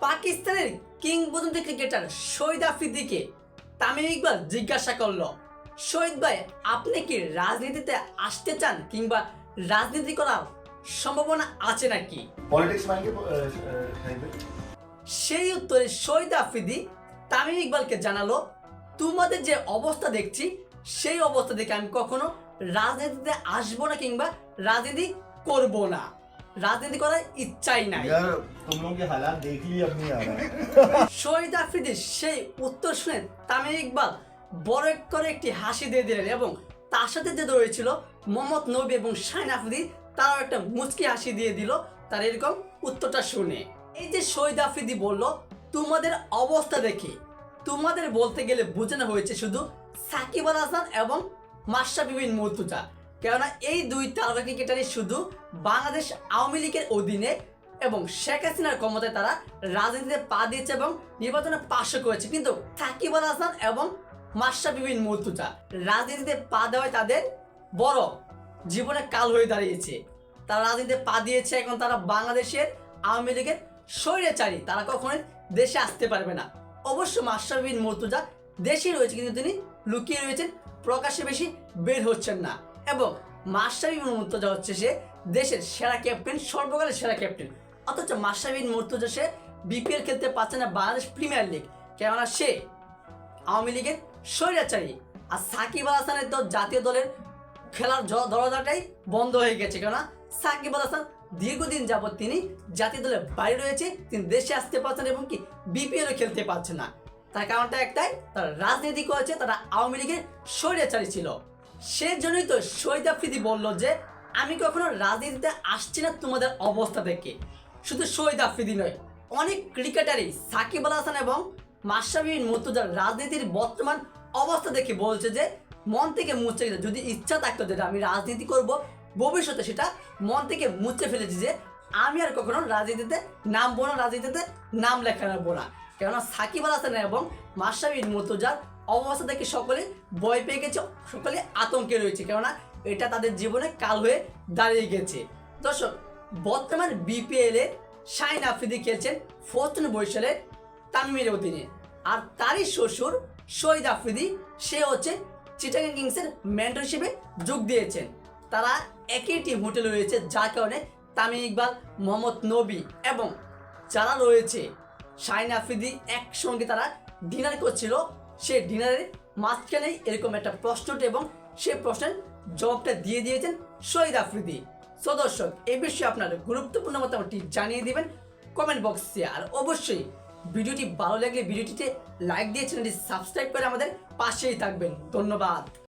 পাকিস্তানের কিংবদন্তি ক্রিকেটার শহীদ আফ্রিদিকে তামিম ইকবাল জিজ্ঞাসা করল শহীদ ভাই আপনি কি রাজনীতিতে আসতে চান কিংবা রাজনীতি করার সম্ভাবনা আছে নাকি? সেই উত্তরে শহীদ আফ্রিদি তামিম ইকবালকে জানালো তোমাদের যে অবস্থা দেখছি সেই অবস্থা দেখে আমি কখনো রাজনীতিতে আসব না কিংবা রাজনীতি করব না। রাজনীতি করার ইচ্ছাই নাই। শহীদ আফ্রিদি সেই উত্তর শুনে তামিম ইকবাল। বড় করে একটি হাসি দিয়ে দিলেন এবং তার সাথে যে রয়েছিল মোহাম্মদ নবী এবং শাহিন আফ্রিদি তারও একটা মুচকি হাসি দিয়ে দিল তার এরকম উত্তরটা শুনে। এই যে শহীদ আফ্রিদি বলল তোমাদের অবস্থা দেখি। তোমাদের বলতে গেলে বোঝানো হয়েছে শুধু সাকিব আল হাসান এবং মাসা বিবিন মুর্তুজা। কেননা এই দুই তারকা ক্রিকেটারই শুধু বাংলাদেশ আওয়ামী লীগের অধীনে এবং শেখ হাসিনার ক্ষমতায় তারা রাজনীতিতে পা দিয়েছে এবং নির্বাচনে পাশও করেছে। কিন্তু সাকিব আল হাসান এবং মাশরাফি বিন মুর্তুজা রাজনীতিতে পা দেওয়ায় তাদের বড় জীবনে কাল হয়ে দাঁড়িয়েছে। তারা রাজনীতিতে পা দিয়েছে এখন তারা বাংলাদেশের আওয়ামী লীগের স্বৈরাচারী। তারা কখনোই দেশে আসতে পারবে না। অবশ্য মাশরাফি বিন মুর্তুজা দেশেই রয়েছে, কিন্তু তিনি লুকিয়ে রয়েছেন প্রকাশে বেশি বের হচ্ছেন না। এবং মাশরাফি মুর্তুজা হচ্ছে সে দেশের সেরা ক্যাপ্টেন সর্বকালের সেরা ক্যাপ্টেন অথচ মাশরাফি বিন মুর্তুজা সে বিপিএল খেলতে পারছে না বাংলাদেশ প্রিমিয়ার লিগ কেননা সে আওয়ামী লীগের স্বৈরাচারী। আর সাকিব আল হাসানের তো জাতীয় দলের খেলার দরজাটাই বন্ধ হয়ে গেছে। কেননা সাকিব আল হাসান দীর্ঘদিন যাবৎ তিনি জাতীয় দলের বাইরে রয়েছে, তিনি দেশে আসতে পারছেন এবং কি বিপিএলও খেলতে পারছে না। তার কারণটা একটাই, তারা রাজনীতি করেছে, তারা আওয়ামী লীগের স্বৈরাচারী ছিল। সেজন্যই তো শহীদ আফ্রিদি বলল যে, আমি কখনো রাজনীতিতে আসছি না তোমাদের অবস্থা দেখে। শুধু শহীদ আফ্রিদি নয়, অনেক ক্রিকেটারই সাকিব আল হাসান এবং মাশরাফি বিন মুর্তজার রাজনীতির বর্তমান অবস্থা দেখে বলছে যে, মন থেকে মুছে গেছে যদি ইচ্ছা থাকতো যে আমি রাজনীতি করব, ভবিষ্যতে সেটা মন থেকে মুছে ফেলেছি যে, আমি আর কখনো রাজনীতিতে নামবো না রাজনীতিতে নাম লেখাবো না কেননা সাকিব আল হাসান এবং মাশরাফি বিন মুর্তজার অবস্থা দেখে সকলে ভয় পেয়ে গেছে, সকলে আতঙ্কে রয়েছে, কেননা এটা তাদের জীবনে কাল হয়ে দাঁড়িয়ে গেছে। দর্শক, বর্তমান বিপিএল শাইন আফ্রিদি খেলছেন ফোর্থন বৈশালের তামিমের অধীনে আর তারই শ্বশুর শহীদ আফ্রিদি, সে হচ্ছে চিটাগাং কিংসের মেন্টর হিসেবে যোগ দিয়েছেন। তারা একই টিম হোটেলে রয়েছে, যার কারণে তামিম ইকবাল, মোহাম্মদ নবী এবং যারা রয়েছে শাইন আফ্রিদি একসঙ্গে তারা ডিনার করছিল সে ডিনারের মাঝখানেই এরকম একটা প্রশ্ন ওঠে এবং সে প্রশ্নের জবাবটা দিয়ে দিয়েছেন শহীদ আফ্রিদি। সো দর্শক এই বিষয়ে আপনার গুরুত্বপূর্ণ মতামতটি জানিয়ে দিবেন কমেন্ট বক্সে। আর অবশ্যই ভিডিওটি ভালো লাগলে ভিডিওটিতে লাইক দিয়ে চ্যানেলটি সাবস্ক্রাইব করে আমাদের পাশেই থাকবেন। ধন্যবাদ।